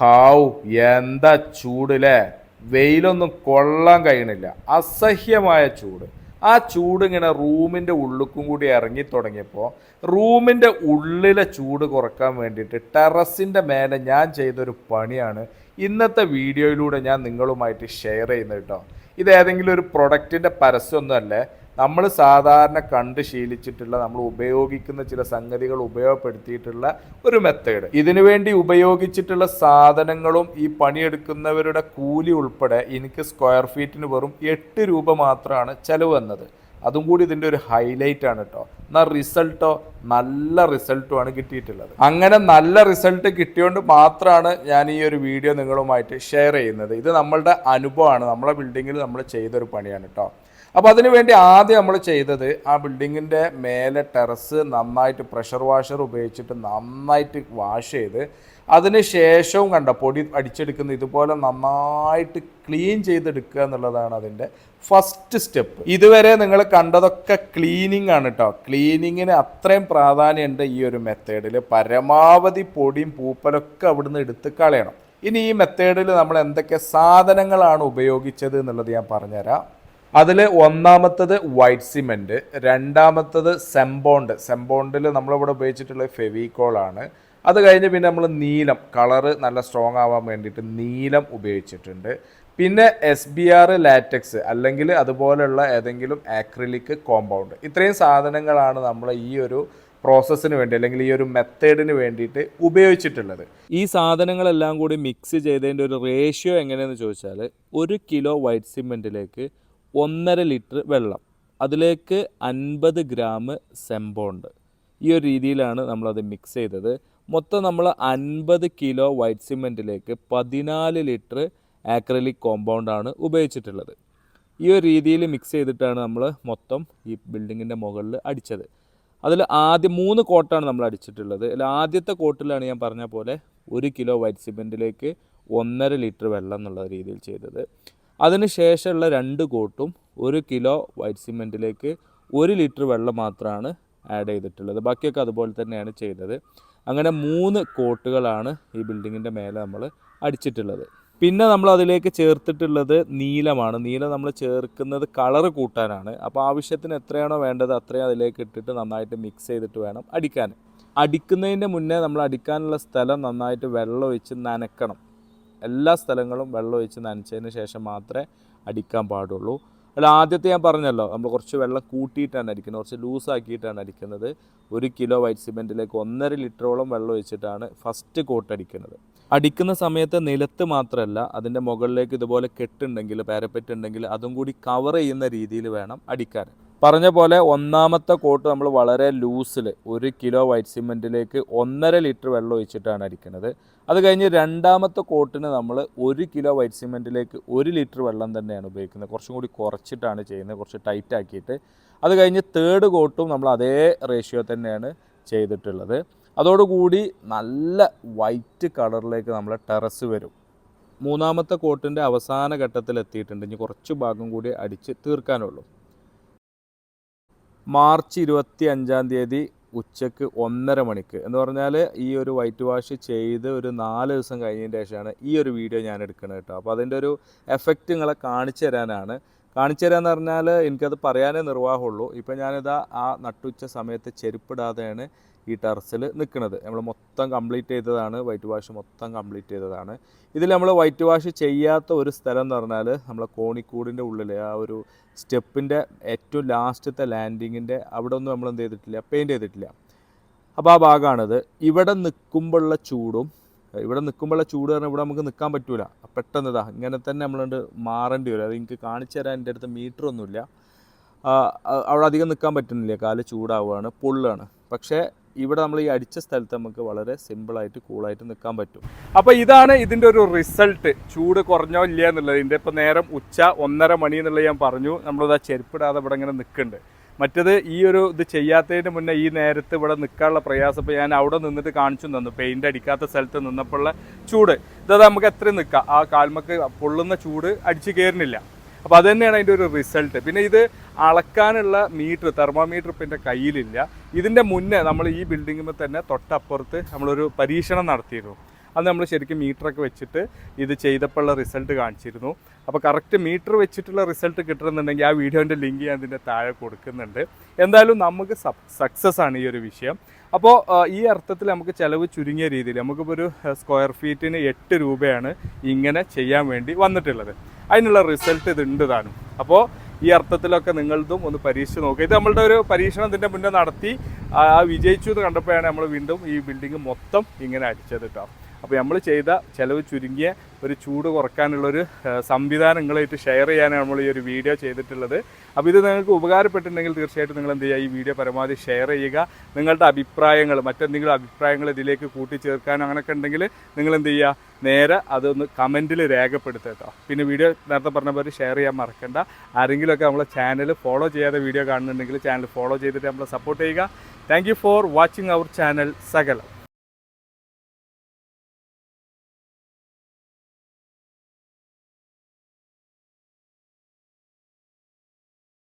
Have എന്താ ചൂടില്ലേ വെയിലൊന്നും കൊള്ളാൻ കഴിയണില്ല. അസഹ്യമായ ചൂട്. ആ ചൂട് ഇങ്ങനെ റൂമിന്റെ ഉള്ളിക്കും കൂടി ഇറങ്ങി തുടങ്ങിയപ്പോൾ റൂമിന്റെ ഉള്ളിലെ ചൂട് കുറയ്ക്കാൻ വേണ്ടിയിട്ട് ടെറസിന്റെ മേലെ ഞാൻ ചെയ്തൊരു പണിയാണ് ഇന്നത്തെ വീഡിയോയിലൂടെ ഞാൻ നിങ്ങളുമായിട്ട് ഷെയർ ചെയ്യുന്നത് കേട്ടോ ഇത് ഏതെങ്കിലും ഒരു പ്രൊഡക്റ്റിന്റെ പരസ്യമൊന്നുമല്ലേ നമ്മൾ സാധാരണ കണ്ട് ശീലിച്ചിട്ടുള്ള നമ്മൾ ഉപയോഗിക്കുന്ന ചില സംഗതികൾ ഉപയോഗപ്പെടുത്തിയിട്ടുള്ള ഒരു മെത്തേഡ് ഇതിനു വേണ്ടി ഉപയോഗിച്ചിട്ടുള്ള സാധനങ്ങളും ഈ പണിയെടുക്കുന്നവരുടെ കൂലി ഉൾപ്പെടെ എനിക്ക് സ്ക്വയർ ഫീറ്റിന് വെറും എട്ട് രൂപ മാത്രമാണ് ചെലവ് വന്നത്. അതും കൂടി ഇതിന്റെ ഒരു ഹൈലൈറ്റ് ആണ് കേട്ടോ എന്നാൽ റിസൾട്ടോ നല്ല റിസൾട്ടുമാണ് കിട്ടിയിട്ടുള്ളത്. അങ്ങനെ നല്ല റിസൾട്ട് കിട്ടിയോണ്ട് മാത്രമാണ് ഞാൻ ഈ ഒരു വീഡിയോ നിങ്ങളുമായിട്ട് ഷെയർ ചെയ്യുന്നത്. ഇത് നമ്മളുടെ അനുഭവമാണ്. നമ്മളെ ബിൽഡിങ്ങിൽ നമ്മൾ ചെയ്തൊരു പണിയാണ് കേട്ടോ അപ്പോൾ അതിനുവേണ്ടി ആദ്യം നമ്മൾ ചെയ്തത് ആ ബിൽഡിങ്ങിന്റെ മേലെ ടെറസ് നന്നായിട്ട് പ്രഷർ വാഷർ ഉപയോഗിച്ചിട്ട് നന്നായിട്ട് വാഷ് ചെയ്ത് അതിന് ശേഷവും കണ്ട പൊടി അടിച്ചെടുക്കുന്ന ഇതുപോലെ നന്നായിട്ട് ക്ലീൻ ചെയ്തെടുക്കുക എന്നുള്ളതാണ് അതിന്റെ ഫസ്റ്റ് സ്റ്റെപ്പ് ഇതുവരെ നിങ്ങൾ കണ്ടതൊക്കെ ക്ലീനിങ് ആണ് കേട്ടോ ക്ലീനിങ്ങിന് അത്രയും പ്രാധാന്യമുണ്ട് ഈ ഒരു മെത്തേഡിൽ പരമാവധി പൊടിയും പൂപ്പലൊക്കെ അവിടുന്ന് എടുത്ത് കളയണം. ഇനി ഈ മെത്തേഡിൽ നമ്മൾ എന്തൊക്കെ സാധനങ്ങളാണ് ഉപയോഗിച്ചത് എന്നുള്ളത് ഞാൻ പറഞ്ഞുതരാം. അതിൽ ഒന്നാമത്തത് വൈറ്റ് സിമെന്റ് രണ്ടാമത്തത് സെംബോണ്ട് സെംബോണ്ടിൽ നമ്മളിവിടെ ഉപയോഗിച്ചിട്ടുള്ള ഫെവിക്കോളാണ് അത് കഴിഞ്ഞ് പിന്നെ നമ്മൾ നീലം കളറ് നല്ല സ്ട്രോങ് ആവാൻ വേണ്ടിയിട്ട് നീലം ഉപയോഗിച്ചിട്ടുണ്ട്. പിന്നെ എസ് ബി ആർ ലാറ്റക്സ് അല്ലെങ്കിൽ അതുപോലുള്ള ഏതെങ്കിലും ആക്രിലിക് കോമ്പൗണ്ട് ഇത്രയും സാധനങ്ങളാണ് നമ്മൾ ഈ ഒരു പ്രോസസ്സിന് വേണ്ടി അല്ലെങ്കിൽ ഈ ഒരു മെത്തേഡിന് വേണ്ടിയിട്ട് ഉപയോഗിച്ചിട്ടുള്ളത്. ഈ സാധനങ്ങളെല്ലാം കൂടി മിക്സ് ചെയ്തതിന്റെ ഒരു റേഷ്യോ എങ്ങനെയെന്ന് ചോദിച്ചാൽ ഒരു കിലോ വൈറ്റ് സിമെന്റിലേക്ക് ഒന്നര ലിറ്റർ വെള്ളം. അതിലേക്ക് അൻപത് ഗ്രാം സെമ്പോണ്ട്. ഈ ഒരു രീതിയിലാണ് നമ്മളത് മിക്സ് ചെയ്തത്. മൊത്തം നമ്മൾ അൻപത് കിലോ വൈറ്റ് സിമെന്റിലേക്ക് പതിനാല് ലിറ്റർ ആക്രലിക് കോമ്പൗണ്ടാണ് ഉപയോഗിച്ചിട്ടുള്ളത്. ഈ ഒരു രീതിയിൽ മിക്സ് ചെയ്തിട്ടാണ് നമ്മൾ മൊത്തം ഈ ബിൽഡിങ്ങിന്റെ മുകളിൽ അടിച്ചത്. അതിൽ ആദ്യം മൂന്ന് കോട്ടാണ് നമ്മൾ അടിച്ചിട്ടുള്ളത്. അതിൽ ആദ്യത്തെ കോട്ടിലാണ് ഞാൻ പറഞ്ഞ പോലെ ഒരു കിലോ വൈറ്റ് സിമെന്റിലേക്ക് ഒന്നര ലിറ്റർ വെള്ളം എന്നുള്ള രീതിയിൽ ചെയ്തത്. അതിന് ശേഷമുള്ള രണ്ട് കോട്ടും ഒരു കിലോ വൈറ്റ് സിമെന്റിലേക്ക് ഒരു ലിറ്റർ വെള്ളം മാത്രമാണ് ആഡ് ചെയ്തിട്ടുള്ളത്. ബാക്കിയൊക്കെ അതുപോലെ തന്നെയാണ് ചെയ്തത്. അങ്ങനെ മൂന്ന് കോട്ടുകളാണ് ഈ ബിൽഡിങ്ങിന്റെ മേലെ നമ്മൾ അടിച്ചിട്ടുള്ളത്. പിന്നെ നമ്മൾ അതിലേക്ക് ചേർത്തിട്ടുള്ളത് നീലമാണ്. നീലം നമ്മൾ ചേർക്കുന്നത് കളറ് കൂട്ടാനാണ്. അപ്പോൾ ആവശ്യത്തിന് എത്രയാണോ വേണ്ടത് അത്രയും അതിലേക്ക് ഇട്ടിട്ട് നന്നായിട്ട് മിക്സ് ചെയ്തിട്ട് വേണം അടിക്കാൻ. അടിക്കുന്നതിന്റെ മുന്നേ നമ്മൾ അടിക്കാനുള്ള സ്ഥലം നന്നായിട്ട് വെള്ളം ഒഴിച്ച് നനക്കണം. എല്ലാ സ്ഥലങ്ങളും വെള്ളം ഒഴിച്ച് നനച്ചതിന് ശേഷം മാത്രമേ അടിക്കാൻ പാടുള്ളൂ. അല്ല ആദ്യത്തെ ഞാൻ പറഞ്ഞല്ലോ നമ്മൾ കുറച്ച് വെള്ളം കൂട്ടിയിട്ടാണ് അടിക്കുന്നത് കുറച്ച് ലൂസാക്കിയിട്ടാണ് അടിക്കുന്നത്. ഒരു കിലോ വൈറ്റ് സിമെന്റിലേക്ക് ഒന്നര ലിറ്ററോളം വെള്ളം ഒഴിച്ചിട്ടാണ് ഫസ്റ്റ് കോട്ട് അടിക്കുന്നത്. അടിക്കുന്ന സമയത്ത് നിലത്ത് മാത്രമല്ല അതിന്റെ മുകളിലേക്ക് ഇതുപോലെ കെട്ടുണ്ടെങ്കിൽ പാരപ്പറ്റ് ഉണ്ടെങ്കിൽ അതും കൂടി കവർ ചെയ്യുന്ന രീതിയിൽ വേണം അടിക്കാൻ. പറഞ്ഞ പോലെ ഒന്നാമത്തെ കോട്ട് നമ്മൾ വളരെ ലൂസിൽ ഒരു കിലോ വൈറ്റ് സിമെന്റിലേക്ക് ഒന്നര ലിറ്റർ വെള്ളം ഒഴിച്ചിട്ടാണ് അടിക്കുന്നത് അത് കഴിഞ്ഞ് രണ്ടാമത്തെ കോട്ടിന് നമ്മൾ ഒരു കിലോ വൈറ്റ് സിമെന്റിലേക്ക് ഒരു ലിറ്റർ വെള്ളം തന്നെയാണ് ഉപയോഗിക്കുന്നത്. കുറച്ചും കൂടി കുറച്ചിട്ടാണ് ചെയ്യുന്നത്. കുറച്ച് ടൈറ്റ് ആക്കിയിട്ട്. അത് കഴിഞ്ഞ് തേർഡ് കോട്ടും നമ്മൾ അതേ റേഷ്യോ തന്നെയാണ് ചെയ്തിട്ടുള്ളത്. അതോടുകൂടി നല്ല വൈറ്റ് കളറിലേക്ക് നമ്മൾ ടെറസ് വരും. മൂന്നാമത്തെ കോട്ടിന്റെ അവസാന ഘട്ടത്തിൽ എത്തിയിട്ടുണ്ട് ഇനി കുറച്ച് ഭാഗം കൂടി അടിച്ച് തീർക്കാനുള്ളൂ. മാർച്ച് ഇരുപത്തി അഞ്ചാം തീയതി ഉച്ചയ്ക്ക് ഒന്നര മണിക്ക്. എന്ന് പറഞ്ഞാൽ ഈ ഒരു വൈറ്റ് വാഷ് ചെയ്ത് ഒരു നാല് ദിവസം കഴിഞ്ഞതിന് ശേഷമാണ് ഈ ഒരു വീഡിയോ ഞാൻ എടുക്കുന്നത് കേട്ടോ. അപ്പോൾ അതിന്റെ ഒരു എഫക്റ്റ് നിങ്ങളെ കാണിച്ചു തരാനാണ്. കാണിച്ചു തരാമെന്ന് പറഞ്ഞാൽ എനിക്കത് പറയാനേ നിർവാഹമുള്ളൂ. ഇപ്പോൾ ഞാനിതാ ആ നട്ടുച്ച സമയത്ത് ചെരുപ്പിടാതെയാണ് ഈ ടെറസിൽ നിൽക്കുന്നത്. നമ്മൾ മൊത്തം കംപ്ലീറ്റ് ചെയ്തതാണ്. വൈറ്റ് വാഷ് മൊത്തം കംപ്ലീറ്റ് ചെയ്തതാണ്. ഇതിൽ നമ്മൾ വൈറ്റ് വാഷ് ചെയ്യാത്ത ഒരു സ്ഥലം എന്ന് പറഞ്ഞാൽ നമ്മളെ കോണിക്കൂടിന്റെ ഉള്ളിൽ ആ ഒരു സ്റ്റെപ്പിന്റെ ഏറ്റവും ലാസ്റ്റത്തെ ലാൻഡിങ്ങിന്റെ അവിടെ ഒന്നും നമ്മൾ എന്ത് ചെയ്തിട്ടില്ല പെയിന്റ് ചെയ്തിട്ടില്ല. അപ്പോൾ ആ ഭാഗമാണിത്. ഇവിടെ നിൽക്കുമ്പോഴുള്ള ചൂടും ഇവിടെ നിൽക്കുമ്പോഴുള്ള ചൂട് പറഞ്ഞാൽ ഇവിടെ നമുക്ക് നിൽക്കാൻ പറ്റൂല. പെട്ടെന്ന് ഇതാ ഇങ്ങനെ തന്നെ നമ്മളുണ്ട് മാറേണ്ടി വരും. അത് എനിക്ക് കാണിച്ചു തരാൻ എന്റെ അടുത്ത് മീറ്റർ ഒന്നുമില്ല. അവിടെ അധികം നിൽക്കാൻ പറ്റുന്നില്ല. കാൽ ചൂടാവുകയാണ് പൊള്ളുകയാണ്. പക്ഷേ ഇവിടെ നമ്മൾ ഈ അടിച്ച സ്ഥലത്ത് നമുക്ക് വളരെ സിമ്പിളായിട്ട് കൂളായിട്ട് നിൽക്കാൻ പറ്റും. അപ്പോൾ ഇതാണ് ഇതിന്റെ ഒരു റിസൾട്ട് ചൂട് കുറഞ്ഞോ ഇല്ല എന്നുള്ളത്. ഇതിന്റെ ഇപ്പോൾ നേരം ഉച്ച ഒന്നര മണി എന്നുള്ളത് ഞാൻ പറഞ്ഞു. നമ്മളിതാ ചെരുപ്പിടാതെ ഇവിടെ ഇങ്ങനെ നിൽക്കുന്നുണ്ട്. മറ്റത് ഈ ഒരു ഇത് ചെയ്യാത്തതിന് മുന്നേ ഈ നേരത്ത് ഇവിടെ നിൽക്കാനുള്ള പ്രയാസം ഇപ്പോൾ ഞാൻ അവിടെ നിന്നിട്ട് കാണിച്ചു തന്നു. പെയിന്റ് അടിക്കാത്ത സ്ഥലത്ത് നിന്നപ്പോഴുള്ള ചൂട്. ഇതാ നമുക്ക് എത്രയും നിൽക്കാം. ആ കാൽമക്ക് പൊള്ളുന്ന ചൂട് അടിച്ച് കയറുന്നില്ല. അപ്പോൾ അത് തന്നെയാണ് അതിന്റെ ഒരു റിസൾട്ട് പിന്നെ ഇത് അളക്കാനുള്ള മീറ്റർ തെർമോമീറ്റർ ഇപ്പം എന്റെ കയ്യിലില്ല. ഇതിന്റെ മുന്നേ നമ്മൾ ഈ ബിൽഡിങ്ങിൽ തന്നെ തൊട്ടപ്പുറത്ത് നമ്മളൊരു പരീക്ഷണം നടത്തിയിരുന്നു. അത് നമ്മൾ ശരിക്കും മീറ്ററൊക്കെ വെച്ചിട്ട് ഇത് ചെയ്തപ്പോഴുള്ള റിസൾട്ട് കാണിച്ചിരുന്നു. അപ്പോൾ കറക്റ്റ് മീറ്റർ വെച്ചിട്ടുള്ള റിസൾട്ട് കിട്ടണമെന്നുണ്ടെങ്കിൽ ആ വീഡിയോന്റെ ലിങ്ക് ഞാൻ ഇതിന്റെ താഴെ കൊടുക്കുന്നുണ്ട്. എന്തായാലും നമുക്ക് സക്സസ് ആണ് ഈ ഒരു വിഷയം. അപ്പോൾ ഈ അർത്ഥത്തിൽ നമുക്ക് ചിലവ് ചുരുങ്ങിയ രീതിയിൽ നമുക്കിപ്പോൾ ഒരു സ്ക്വയർ ഫീറ്റിന് എട്ട് രൂപയാണ് ഇങ്ങനെ ചെയ്യാൻ വേണ്ടി വന്നിട്ടുള്ളത്. അതിനുള്ള റിസൾട്ട് ഇത് ഉണ്ട് താനും. അപ്പോൾ ഈ അർത്ഥത്തിലൊക്കെ നിങ്ങളതും ഒന്ന് പരീക്ഷിച്ച് നോക്കുക ഇത് നമ്മളുടെ ഒരു പരീക്ഷണം ഇതിന്റെ മുന്നേ നടത്തി. ആ വിജയിച്ചു എന്ന് കണ്ടപ്പോഴാണ് നമ്മൾ വീണ്ടും ഈ ബിൽഡിംഗ് മൊത്തം ഇങ്ങനെ അടിച്ചത് കേട്ടോ അപ്പോൾ നമ്മൾ ചെയ്ത ചിലവ് ചുരുങ്ങിയ ഒരു ചൂട് കുറക്കാനുള്ളൊരു സംവിധാനം നിങ്ങളായിട്ട് ഷെയർ ചെയ്യാനാണ് നമ്മൾ ഈ ഒരു വീഡിയോ ചെയ്തിട്ടുള്ളത്. അപ്പോൾ ഇത് നിങ്ങൾക്ക് ഉപകാരപ്പെട്ടിട്ടുണ്ടെങ്കിൽ തീർച്ചയായിട്ടും നിങ്ങൾ എന്ത് ചെയ്യുക ഈ വീഡിയോ പരമാവധി ഷെയർ ചെയ്യുക. നിങ്ങളുടെ അഭിപ്രായങ്ങൾ മറ്റെന്തെങ്കിലും അഭിപ്രായങ്ങൾ ഇതിലേക്ക് കൂട്ടിച്ചേർക്കാനോ അങ്ങനെയൊക്കെ ഉണ്ടെങ്കിൽ നിങ്ങൾ എന്ത് ചെയ്യുക നേരെ അതൊന്ന് കമന്റിൽ രേഖപ്പെടുത്തുക കേട്ടോ. പിന്നെ വീഡിയോ നേരത്തെ പറഞ്ഞ പോലെ ഷെയർ ചെയ്യാൻ മറക്കണ്ട. ആരെങ്കിലുമൊക്കെ നമ്മളെ ചാനൽ ഫോളോ ചെയ്യാതെ വീഡിയോ കാണുന്നുണ്ടെങ്കിൽ ചാനൽ ഫോളോ ചെയ്തിട്ട് നമ്മളെ സപ്പോർട്ട് ചെയ്യുക. Thank for watching our channel സകലം